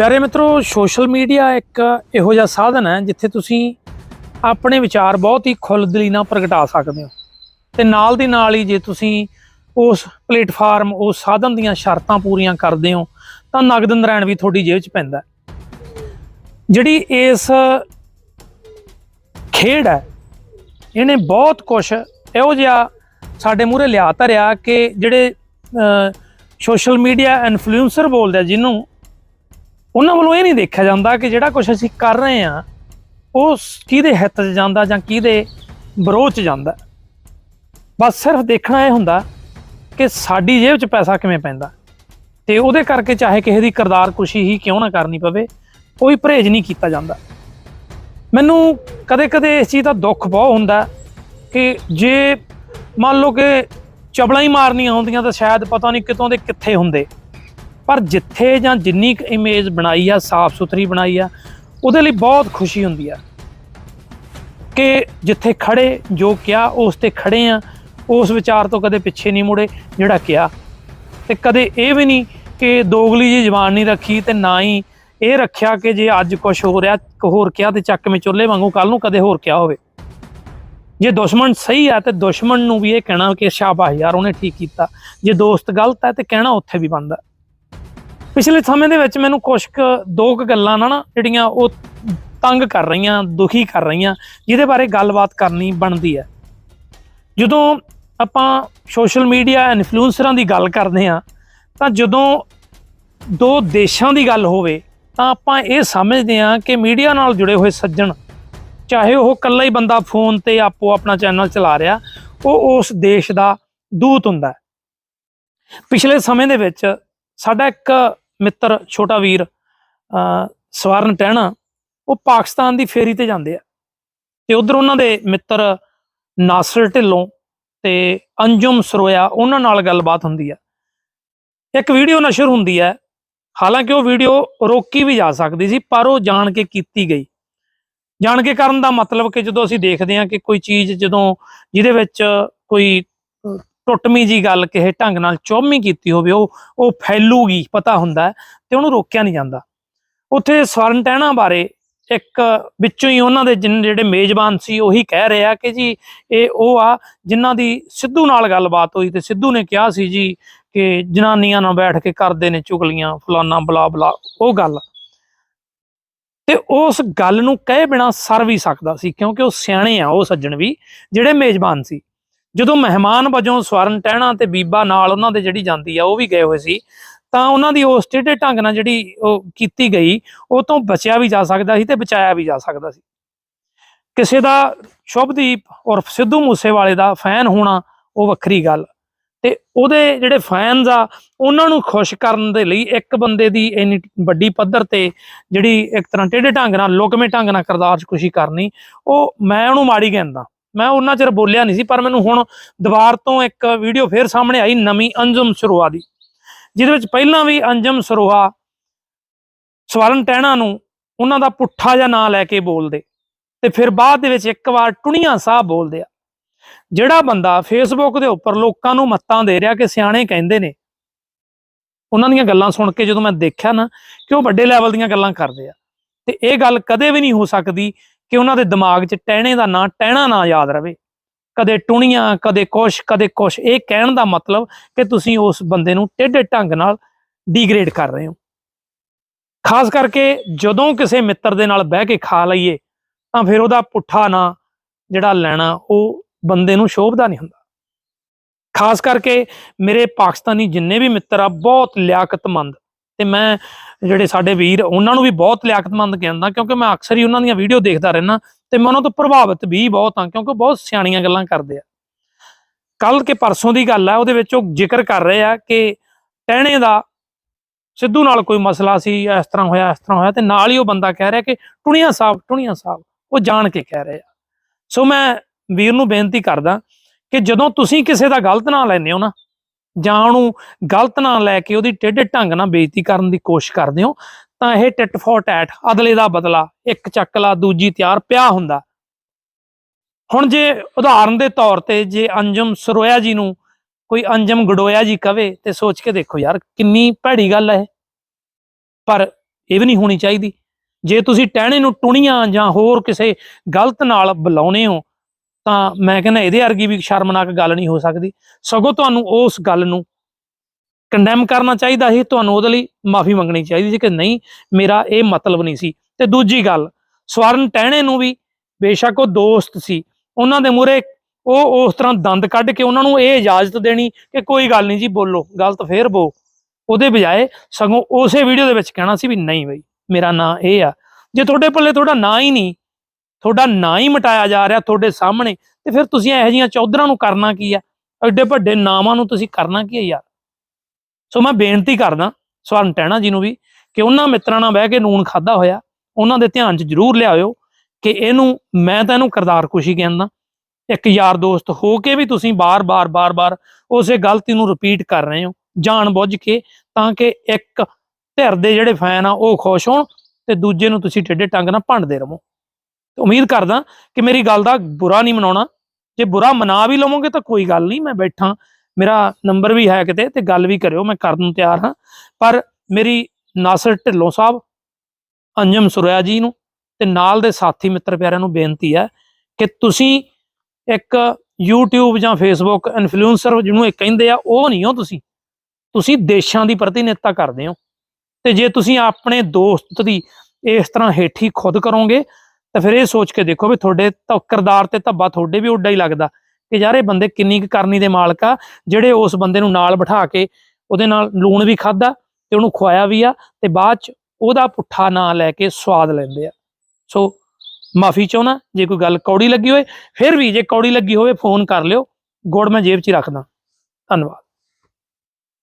ਪਿਆਰੇ ਮਿੱਤਰੋ social media ਇੱਕ ਇਹੋ ਜਿਹਾ ਸਾਧਨ ਹੈ ਜਿੱਥੇ ਤੁਸੀਂ ਆਪਣੇ ਵਿਚਾਰ ਬਹੁਤ ਹੀ ਖੁੱਲ੍ਹਦਿਲੀ ਨਾਲ ਪ੍ਰਗਟਾ ਸਕਦੇ ਹੋ। ਤੇ ਨਾਲ ਦੀ ਨਾਲ ਹੀ ਜੇ ਤੁਸੀਂ ਉਸ ਪਲੇਟਫਾਰਮ ਉਸ ਸਾਧਨ ਦੀਆਂ ਸ਼ਰਤਾਂ ਪੂਰੀਆਂ ਕਰਦੇ ਹੋ, ਤਾਂ ਨਗਦ ਨਰਾਇਣ ਵੀ ਤੁਹਾਡੀ ਜੇਬ 'ਚ ਪੈਂਦਾ ਜਿਹੜੀ ਇਸ ਖੇਡ ਹੈ, ਇਹਨੇ ਬਹੁਤ ਕੁਝ ਇਹੋ ਜਿਹਾ ਸਾਡੇ ਮੂਹਰੇ ਲਿਆ ਧਰਿਆ ਕਿ ਜਿਹੜੇ ਸੋਸ਼ਲ ਮੀਡੀਆ ਇਨਫਲੂਐਂਸਰ ਬੋਲਦੇ ਜਿਹਨੂੰ ਉਹਨਾਂ ਵੱਲੋਂ ਇਹ ਨਹੀਂ ਦੇਖਿਆ ਜਾਂਦਾ ਕਿ ਜਿਹੜਾ ਕੁਝ ਅਸੀਂ ਕਰ ਰਹੇ ਆ ਉਹ ਕਿਹਦੇ ਹਿੱਤ 'ਚ ਜਾਂਦਾ ਜਾਂ ਕਿਹਦੇ ਵਿਰੋਧ 'ਚ ਜਾਂਦਾ। ਬਸ ਸਿਰਫ ਦੇਖਣਾ ਇਹ ਹੁੰਦਾ ਕਿ ਸਾਡੀ ਜੇਬ 'ਚ ਪੈਸਾ ਕਿਵੇਂ ਪੈਂਦਾ। ਤੇ ਉਹਦੇ ਕਰਕੇ ਚਾਹੇ ਕਿਸੇ ਦੀ ਕਰਦਾਰ ਕੁਸ਼ੀ ਹੀ ਕਿਉਂ ਨਾ ਕਰਨੀ ਪਵੇ, ਕੋਈ ਪਰਹੇਜ਼ ਨਹੀਂ ਕੀਤਾ ਜਾਂਦਾ। ਮੈਨੂੰ ਕਦੇ-ਕਦੇ ਇਸ ਚੀਜ਼ ਦਾ ਦੁੱਖ ਬਹੁਤ ਹੁੰਦਾ ਕਿ ਜੇ ਮੰਨ ਲਓ ਕਿ ਚਬਲਾਂ ਹੀ ਮਾਰਨੀਆਂ ਹੁੰਦੀਆਂ ਤਾਂ ਸ਼ਾਇਦ ਪਤਾ ਨਹੀਂ ਕਿਤੋਂ ਦੇ ਕਿੱਥੇ ਹੁੰਦੇ। ਪਰ ਜਿੱਥੇ ਜਾਂ ਜਿੰਨੀ ਕੁ ਇਮੇਜ ਬਣਾਈ ਆ, ਸਾਫ਼ ਸੁਥਰੀ ਬਣਾਈ ਆ, ਉਹਦੇ ਲਈ ਬਹੁਤ ਖੁਸ਼ੀ ਹੁੰਦੀ ਆ ਕਿ ਜਿੱਥੇ ਖੜੇ ਜੋ ਕਿਹਾ, ਉਸ ਤੇ ਖੜੇ ਆ, ਉਸ ਵਿਚਾਰ ਤੋਂ ਕਦੇ ਪਿੱਛੇ ਨਹੀਂ ਮੁੜੇ ਜਿਹੜਾ ਕਿਹਾ। ਤੇ ਕਦੇ ਇਹ ਵੀ ਨਹੀਂ ਕਿ ਦੋਗਲੀ ਜੀ ਜ਼ਬਾਨ ਨਹੀਂ ਰੱਖੀ ਤੇ ਨਾ ਹੀ ਇਹ ਰੱਖਿਆ ਕਿ ਜੇ ਅੱਜ ਕੁਝ ਹੋ ਰਿਹਾ ਹੋਰ ਕਿਹਾ ਤੇ ਚੱਕ ਮੇ ਚੁੱਲ੍ਹੇ ਵਾਂਗੂ ਕੱਲ ਨੂੰ ਕਦੇ ਹੋਰ ਕਿਹਾ ਹੋਵੇ। ਜੇ ਦੁਸ਼ਮਣ ਸਹੀ ਆ ਤੇ ਦੁਸ਼ਮਣ ਨੂੰ ਵੀ ਇਹ ਕਹਿਣਾ ਕਿ ਸ਼ਾਬਾਸ਼ ਯਾਰ, ਉਹਨੇ ਠੀਕ ਕੀਤਾ। ਜੇ ਦੋਸਤ ਗਲਤ ਹੈ ਤੇ ਕਹਿਣਾ ਉੱਥੇ ਵੀ ਬਣਦਾ। ਪਿਛਲੇ ਸਮੇਂ ਦੇ ਵਿੱਚ ਮੈਨੂੰ ਕੁਝ ਕੁ ਦੋ ਕੁ ਗੱਲਾਂ ਨਾ ਜਿਹੜੀਆਂ ਉਹ ਤੰਗ ਕਰ ਰਹੀਆਂ, ਦੁਖੀ ਕਰ ਰਹੀਆਂ, ਜਿਹਦੇ ਬਾਰੇ ਗੱਲਬਾਤ ਕਰਨੀ ਬਣਦੀ ਹੈ। ਜਦੋਂ ਆਪਾਂ ਸੋਸ਼ਲ ਮੀਡੀਆ ਇਨਫਲੂਐਂਸਰਾਂ ਦੀ ਗੱਲ ਕਰਦੇ ਆ ਤਾਂ ਜਦੋਂ ਦੋ ਦੇਸ਼ਾਂ ਦੀ ਗੱਲ ਹੋਵੇ, ਤਾਂ ਆਪਾਂ ਇਹ ਸਮਝਦੇ ਆ ਕਿ ਮੀਡੀਆ ਨਾਲ ਜੁੜੇ ਹੋਏ ਸੱਜਣ, ਚਾਹੇ ਉਹ ਇਕੱਲਾ ਹੀ ਬੰਦਾ ਫੋਨ ਤੇ ਆਪੋ ਆਪਣਾ ਚੈਨਲ ਚਲਾ ਰਿਹਾ, ਉਹ ਉਸ ਦੇਸ਼ ਦਾ ਦੂਤ ਹੁੰਦਾ ਪਿਛਲੇ ਸਮੇਂ ਦੇ ਵਿੱਚ ਸਾਡਾ ਇੱਕ ਮਿੱਤਰ, ਛੋਟਾ ਵੀਰ ਸਵਰਨ ਟਹਿਣਾ, ਉਹ ਪਾਕਿਸਤਾਨ ਦੀ ਫੇਰੀ ਤੇ ਜਾਂਦੇ ਆ। ਤੇ ਉਧਰ ਉਹਨਾਂ ਦੇ ਮਿੱਤਰ ਨਾਸਰ ਢਿੱਲੋਂ ਤੇ ਅੰਜੁਮ ਸਰੋਇਆ, ਉਹਨਾਂ ਨਾਲ ਗੱਲਬਾਤ ਹੁੰਦੀ ਆ। ਇੱਕ ਵੀਡੀਓ ਨਸ਼ਰ ਹੁੰਦੀ ਹੈ ਹਾਲਾਂਕਿ ਉਹ ਵੀਡੀਓ ਰੋਕੀ ਵੀ ਜਾ ਸਕਦੀ ਸੀ, ਪਰ ਉਹ ਜਾਣ ਕੇ ਕੀਤੀ ਗਈ। ਜਾਣ ਕੇ ਕਰਨ ਦਾ ਮਤਲਬ ਕਿ ਜਦੋਂ ਅਸੀਂ ਦੇਖਦੇ ਹਾਂ ਕਿ ਕੋਈ ਚੀਜ਼ ਜਦੋਂ ਜਿਹਦੇ ਵਿੱਚ ਕੋਈ ਟੁੱਟਮੀ ਟੁੱਟਵੀਂ ਜੀ ਗੱਲ ਕਿਸੇ ਢੰਗ ਨਾਲ ਚੌਮੀ ਕੀਤੀ ਹੋਵੇ, ਉਹ ਉਹ ਫੈਲੂਗੀ, ਪਤਾ ਹੁੰਦਾ ਤੇ ਉਹਨੂੰ ਰੋਕਿਆ ਨਹੀਂ ਜਾਂਦਾ। ਉੱਥੇ ਸਵਰਨ ਟਹਿਣਾ ਬਾਰੇ ਇੱਕ ਵਿੱਚੋਂ ਹੀ ਉਹਨਾਂ ਦੇ ਜਿਨ- ਜਿਹੜੇ ਮੇਜ਼ਬਾਨ ਸੀ, ਉਹੀ ਕਹਿ ਰਿਹਾ ਕਿ ਜੀ, ਇਹ ਉਹ ਆ ਜਿਨ੍ਹਾਂ ਦੀ ਸਿੱਧੂ ਨਾਲ ਗੱਲਬਾਤ ਹੋਈ ਤੇ ਸਿੱਧੂ ਨੇ ਕਿਹਾ ਸੀ ਜੀ ਕਿ ਜਨਾਨੀਆਂ ਨਾਲ ਬੈਠ ਕੇ ਕਰਦੇ ਨੇ ਚੁਗਲੀਆਂ, ਫਲਾਨਾ ਬਲਾ ਬਲਾ, ਉਹ ਗੱਲ। ਤੇ ਉਸ ਗੱਲ ਨੂੰ ਕਹੇ ਬਿਨਾ ਸਰ ਵੀ ਸਕਦਾ ਸੀ, ਕਿਉਂਕਿ ਉਹ ਸਿਆਣੇ ਆ, ਉਹ ਸੱਜਣ ਵੀ, ਜਿਹੜੇ ਮੇਜ਼ਬਾਨ ਸੀ। ਜਦੋਂ ਮਹਿਮਾਨ ਵਜੋਂ ਸਵਰਨ ਟਹਿਣਾ ਤੇ ਬੀਬਾ ਨਾਲ ਉਹਨਾਂ ਦੇ ਜਿਹੜੀ ਜਾਂਦੀ ਆ, ਉਹ ਵੀ ਗਏ ਹੋਏ ਸੀ, ਤਾਂ ਉਹਨਾਂ ਦੀ ਉਸ ਟੇਢੇ ਢੰਗ ਨਾਲ ਜਿਹੜੀ ਉਹ ਕੀਤੀ ਗਈ, ਉਹ ਤੋਂ ਬਚਿਆ ਵੀ ਜਾ ਸਕਦਾ ਸੀ ਤੇ ਬਚਾਇਆ ਵੀ ਜਾ ਸਕਦਾ ਸੀ। ਕਿਸੇ ਦਾ ਸ਼ੁਭਦੀਪ ਉਰਫ ਸਿੱਧੂ ਮੂਸੇਵਾਲੇ ਦਾ ਫੈਨ ਹੋਣਾ, ਉਹ ਵੱਖਰੀ ਗੱਲ। ਤੇ ਉਹਦੇ ਜਿਹੜੇ ਫੈਨਸ ਆ, ਉਹਨਾਂ ਨੂੰ ਖੁਸ਼ ਕਰਨ ਦੇ ਲਈ ਇੱਕ ਬੰਦੇ ਦੀ ਇੰਨੀ ਵੱਡੀ ਪੱਧਰ ਤੇ ਜਿਹੜੀ ਇੱਕ ਤਰ੍ਹਾਂ ਟੇਢੇ ਢੰਗ ਨਾਲ, ਲੁਕਵੇਂ ਢੰਗ ਨਾਲ ਕਰਦਾਰ ਚ ਖੁਸ਼ੀ ਕਰਨੀ, ਉਹ ਮੈਂ ਉਹਨੂੰ ਮਾੜੀ ਕਹਿੰਦਾ। ਮੈਂ ਉਹਨਾਂ ਚਿਰ ਬੋਲਿਆ ਨਹੀਂ ਸੀ, ਪਰ ਮੈਨੂੰ ਹੁਣ ਦੁਬਾਰ ਤੋਂ ਇੱਕ ਵੀਡੀਓ ਫੇਰ ਸਾਹਮਣੇ ਆਈ ਨਵੀਂ ਅੰਜਮ ਸਰੋਆ ਦੀ, ਜਿਹਦੇ ਵਿੱਚ ਪਹਿਲਾਂ ਵੀ ਅੰਜਮ ਸਰੋਆ ਸਵਰਨ ਟਹਿਣਾ ਨੂੰ ਉਹਨਾਂ ਦਾ ਪੁੱਠਾ ਜਿਹਾ ਨਾਂ ਲੈ ਕੇ ਬੋਲਦੇ, ਤੇ ਫਿਰ ਬਾਅਦ ਦੇ ਵਿੱਚ ਇੱਕ ਵਾਰ ਟੁਣੀਆਂ ਸਾਹਿਬ ਬੋਲਦੇ ਆ। ਜਿਹੜਾ ਬੰਦਾ ਫੇਸਬੁੱਕ ਦੇ ਉੱਪਰ ਲੋਕਾਂ ਨੂੰ ਮੱਤਾਂ ਦੇ ਰਿਹਾ ਕਿ ਸਿਆਣੇ ਕਹਿੰਦੇ ਨੇ, ਉਹਨਾਂ ਦੀਆਂ ਗੱਲਾਂ ਸੁਣ ਕੇ ਜਦੋਂ ਮੈਂ ਦੇਖਿਆ ਨਾ ਕਿ ਉਹ ਵੱਡੇ ਲੈਵਲ ਦੀਆਂ ਗੱਲਾਂ ਕਰਦੇ ਆ, ਤੇ ਇਹ ਗੱਲ ਕਦੇ ਵੀ ਨਹੀਂ ਹੋ ਸਕਦੀ ਕਿ ਉਹਨਾਂ ਦੇ ਦਿਮਾਗ 'ਚ ਟਹਿਣੇ ਦਾ ਨਾਂ ਟਹਿਣਾ ਨਾ ਯਾਦ ਰਵੇ। ਕਦੇ ਟੁਣੀਆਂ, ਕਦੇ ਕੁਛ ਕਦੇ ਕੁਛ। ਇਹ ਕਹਿਣ ਦਾ ਮਤਲਬ ਕਿ ਤੁਸੀਂ ਉਸ ਬੰਦੇ ਨੂੰ ਟੇਢੇ ਢੰਗ ਨਾਲ ਡੀਗ੍ਰੇਡ ਕਰ ਰਹੇ ਹੋ। ਖਾਸ ਕਰਕੇ ਜਦੋਂ ਕਿਸੇ ਮਿੱਤਰ ਦੇ ਨਾਲ ਬਹਿ ਕੇ ਖਾ ਲਈਏ, ਤਾਂ ਫਿਰ ਉਹਦਾ ਪੁੱਠਾ ਨਾਂ ਜਿਹੜਾ ਲੈਣਾ, ਉਹ ਬੰਦੇ ਨੂੰ ਸ਼ੋਭਦਾ ਨਹੀਂ ਹੁੰਦਾ। ਖਾਸ ਕਰਕੇ ਮੇਰੇ ਪਾਕਿਸਤਾਨੀ ਜਿੰਨੇ ਵੀ ਮਿੱਤਰ ਆ, ਬਹੁਤ ਲਿਆਕਤਮੰਦ। ਤੇ ਮੈਂ ਜਿਹੜੇ ਸਾਡੇ ਵੀਰ, ਉਹਨਾਂ ਨੂੰ ਵੀ ਬਹੁਤ ਲਿਆਕਤਮੰਦ ਕਹਿੰਦਾ, ਕਿਉਂਕਿ ਮੈਂ ਅਕਸਰ ਹੀ ਉਹਨਾਂ ਦੀਆਂ ਵੀਡੀਓ ਦੇਖਦਾ ਰਹਿਣਾ ਤੇ ਮੈਂ ਉਹਨਾਂ ਤੋਂ ਪ੍ਰਭਾਵਿਤ ਵੀ ਬਹੁਤ ਹਾਂ, ਕਿਉਂਕਿ ਉਹ ਬਹੁਤ ਸਿਆਣੀਆਂ ਗੱਲਾਂ ਕਰਦੇ ਆ। ਕੱਲ ਕੇ ਪਰਸੋਂ ਦੀ ਗੱਲ ਆ, ਉਹਦੇ ਵਿੱਚ ਉਹ ਜ਼ਿਕਰ ਕਰ ਰਹੇ ਆ ਕਿ ਟਹਿਣੇ ਦਾ ਸਿੱਧੂ ਨਾਲ ਕੋਈ ਮਸਲਾ ਸੀ, ਇਸ ਤਰ੍ਹਾਂ ਹੋਇਆ, ਇਸ ਤਰ੍ਹਾਂ ਹੋਇਆ ਤੇ ਨਾਲ ਹੀ ਉਹ ਬੰਦਾ ਕਹਿ ਰਿਹਾ ਕਿ ਟੁਣੀਆਂ ਸਾਹਿਬ ਟੁਣੀਆਂ ਸਾਹਿਬ, ਉਹ ਜਾਣ ਕੇ ਕਹਿ ਰਹੇ ਆ। ਸੋ ਮੈਂ ਵੀਰ ਨੂੰ ਬੇਨਤੀ ਕਰਦਾ ਕਿ ਜਦੋਂ ਤੁਸੀਂ ਕਿਸੇ ਦਾ ਗਲਤ ਨਾਂ ਲੈਂਦੇ ਹੋ ਨਾ ਜਾਂ ਉਹਨੂੰ ਗਲਤ ਨਾਂ ਲੈ ਕੇ ਉਹਦੀ ਟੇਢੇ ਢੰਗ ਨਾਲ ਬੇਇੱਜ਼ਤੀ ਕਰਨ ਦੀ ਕੋਸ਼ਿਸ਼ ਕਰਦੇ ਹੋ, ਤਾਂ ਇਹ ਟਿਟ ਫੋਰ ਟੈਟ ਅਦਲੇ ਦਾ ਬਦਲਾ, ਇੱਕ ਚੱਕਲਾ ਦੂਜੀ ਤਿਆਰ, ਪਿਆ ਹੁੰਦਾ। ਹੁਣ ਜੇ ਉਦਾਹਰਨ ਦੇ ਤੌਰ ਤੇ ਜੇ ਅੰਜਮ ਸਰੋਇਆ ਜੀ ਨੂੰ ਕੋਈ ਅੰਜਮ ਗਡੋਇਆ ਜੀ ਕਵੇ, ਤੇ ਸੋਚ ਕੇ ਦੇਖੋ ਯਾਰ ਕਿੰਨੀ ਭੈੜੀ ਗੱਲ ਹੈ ਪਰ ਇਹ ਵੀ ਨਹੀਂ ਹੋਣੀ ਚਾਹੀਦੀ। ਜੇ ਤੁਸੀਂ ਟਹਿਣੇ ਨੂੰ ਟੁਣੀਆਂ ਜਾਂ ਹੋਰ ਕਿਸੇ ਗਲਤ ਨਾਲ ਬੁਲਾਉਨੇ ਹੋ ਤਾਂ ਮੈਂ ਕਹਿੰਦਾ ਇਹਦੇ ਵਰਗੀ ਵੀ ਸ਼ਰਮਨਾਕ ਗੱਲ ਨਹੀਂ ਹੋ ਸਕਦੀ। ਸਗੋਂ ਤੁਹਾਨੂੰ ਉਸ ਗੱਲ ਨੂੰ ਕੰਡੈਮ ਕਰਨਾ ਚਾਹੀਦਾ ਸੀ, ਤੁਹਾਨੂੰ ਉਹਦੇ ਲਈ ਮਾਫੀ ਮੰਗਣੀ ਚਾਹੀਦੀ ਸੀ ਕਿ ਨਹੀਂ, ਮੇਰਾ ਇਹ ਮਤਲਬ ਨਹੀਂ ਸੀ। ਤੇ ਦੂਜੀ ਗੱਲ, ਸਵਰਨ ਟਹਿਣੇ ਨੂੰ ਵੀ ਬੇਸ਼ੱਕ ਉਹ ਦੋਸਤ ਸੀ। ਉਹਨਾਂ ਦੇ ਮੂਹਰੇ ਉਹ ਉਸ ਤਰ੍ਹਾਂ ਦੰਦ ਕੱਢ ਕੇ ਉਹਨਾਂ ਨੂੰ ਇਹ ਇਜਾਜ਼ਤ ਦੇਣੀ ਕਿ ਕੋਈ ਗੱਲ ਨਹੀਂ ਜੀ, ਬੋਲੋ, ਗਲਤ ਫੇਰ ਬੋ। ਉਹਦੇ ਬਜਾਏ ਸਗੋਂ ਉਸੇ ਵੀਡੀਓ ਦੇ ਵਿੱਚ ਕਹਿਣਾ ਸੀ ਵੀ ਨਹੀਂ ਬਈ, ਮੇਰਾ ਨਾਂ ਇਹ ਆ। ਜੇ ਤੁਹਾਡੇ ਪੱਲੇ ਤੁਹਾਡਾ ਨਾਂ ਹੀ ਨਹੀਂ ਤੁਹਾਡਾ ਨਾਂ ਹੀ ਮਟਾਇਆ ਜਾ ਰਿਹਾ ਤੁਹਾਡੇ ਸਾਹਮਣੇ ਤੇ ਫਿਰ ਤੁਸੀਂ ਇਹੋ ਜਿਹੀਆਂ ਚੌਧਰਾਂ ਨੂੰ ਕਰਨਾ ਕੀ ਆ? ਐਡੇ ਵੱਡੇ ਨਾਮਾਂ ਨੂੰ ਤੁਸੀਂ ਕਰਨਾ ਕੀ ਆ ਯਾਰ? ਸੋ ਮੈਂ ਬੇਨਤੀ ਕਰਦਾ, ਸਵਰਨ ਟਹਿਣਾ ਜੀ ਨੂੰ ਵੀ, ਕਿ ਉਹਨਾਂ ਮਿੱਤਰਾਂ ਨਾਲ ਬਹਿ ਕੇ ਨੂਨ ਖਾਦਾ ਹੋਇਆ, ਉਹਨਾਂ ਦੇ ਧਿਆਨ 'ਚ ਜ਼ਰੂਰ ਲਿਆਇਓ ਕਿ ਇਹਨੂੰ ਮੈਂ ਤਾਂ ਇਹਨੂੰ ਕਰਦਾਰ ਖੁਸ਼ੀ ਕਹਿੰਦਾ। ਇੱਕ ਯਾਰ ਦੋਸਤ ਹੋ ਕੇ ਵੀ ਤੁਸੀਂ ਬਾਰ-ਬਾਰ ਬਾਰ-ਬਾਰ ਉਸੇ ਗਲਤੀ ਨੂੰ ਰਿਪੀਟ ਕਰ ਰਹੇ ਹੋ, ਜਾਣ ਬੁੱਝ ਕੇ ਤਾਂ ਕਿ ਇੱਕ ਧਿਰ ਦੇ ਜਿਹੜੇ ਫੈਨ ਆ ਉਹ ਖੁਸ਼ ਹੋਣ ਤੇ ਦੂਜੇ ਨੂੰ ਤੁਸੀਂ ਟੇਢੇ ਟੰਗ ਨਾਲ ਭੰਡਦੇ ਰਹੋ। ਤੇ ਉਮੀਦ ਕਰਦਾ ਕਿ ਮੇਰੀ ਗੱਲ ਦਾ ਬੁਰਾ ਨਹੀਂ ਮਨਾਉਣਾ। ਜੇ ਬੁਰਾ ਮਨਾ ਵੀ ਲਵੋਗੇ ਤਾਂ ਕੋਈ ਗੱਲ ਨਹੀਂ, ਮੈਂ ਬੈਠਾ। ਮੇਰਾ ਨੰਬਰ ਵੀ ਹੈ ਕਿਤੇ ਤੇ ਗੱਲ ਵੀ ਕਰਿਓ, ਮੈਂ ਕਰਨ ਨੂੰ ਤਿਆਰ ਹਾਂ। ਪਰ ਮੇਰੀ ਨਾਸਰ ਢਿੱਲੋਂ ਸਾਹਿਬ, ਅੰਜਮ ਸੁਰਿਆ ਜੀ ਨੂੰ ਤੇ ਨਾਲ ਦੇ ਸਾਥੀ ਮਿੱਤਰ ਪਿਆਰਿਆਂ ਨੂੰ ਬੇਨਤੀ ਹੈ ਕਿ ਤੁਸੀਂ ਇੱਕ YouTube ਜਾਂ Facebook ਇਨਫਲੂਐਂਸਰ ਜਿਹਨੂੰ ਇਹ ਕਹਿੰਦੇ ਆ, ਉਹ ਨਹੀਂ ਹੋ ਤੁਸੀਂ। ਤੁਸੀਂ ਦੇਸ਼ਾਂ ਦੀ ਪ੍ਰਤੀਨਿਧਤਾ ਕਰਦੇ ਹੋ। ਤੇ ਜੇ ਤੁਸੀਂ ਆਪਣੇ ਦੋਸਤ ਦੀ ਇਸ ਤਰ੍ਹਾਂ ਹੇਠੀ ਖੁਦ ਕਰੋਗੇ ਤਾਂ ਫਿਰ ਇਹ ਸੋਚ ਕੇ ਦੇਖੋ ਵੀ ਤੁਹਾਡੇ ਤਾਂ ਕਿਰਦਾਰ ਤੇ ਧੱਬਾ ਤੁਹਾਡੇ ਵੀ ਉੱਡਾ ਹੀ ਲੱਗਦਾ ਕਿ ਯਾਰ ਇਹ ਬੰਦੇ ਕਿੰਨੀ ਕੁ ਕਰਨੀ ਦੇ ਮਾਲਕ ਆ, ਜਿਹੜੇ ਉਸ ਬੰਦੇ ਨੂੰ ਨਾਲ ਬਿਠਾ ਕੇ ਉਹਦੇ ਨਾਲ ਲੂਣ ਵੀ ਖਾਦਾ ਤੇ ਉਹਨੂੰ ਖਵਾਇਆ ਵੀ ਆ ਤੇ ਬਾਅਦ ਚ ਉਹਦਾ ਪੁੱਠਾ ਨਾਂ ਲੈ ਕੇ ਸਵਾਦ ਲੈਂਦੇ ਆ। ਸੋ ਮਾਫੀ ਚਾਹੁੰਦਾ, ਜੇ ਕੋਈ ਗੱਲ ਕੌੜੀ ਲੱਗੀ ਹੋਵੇ ਫਿਰ ਵੀ ਜੇ ਕੌੜੀ ਲੱਗੀ ਹੋਵੇ ਫੋਨ ਕਰ ਲਿਓ, ਗੁੜ ਮੈਂ ਜੇਬ 'ਚ ਹੀ ਰੱਖਦਾ। ਧੰਨਵਾਦ।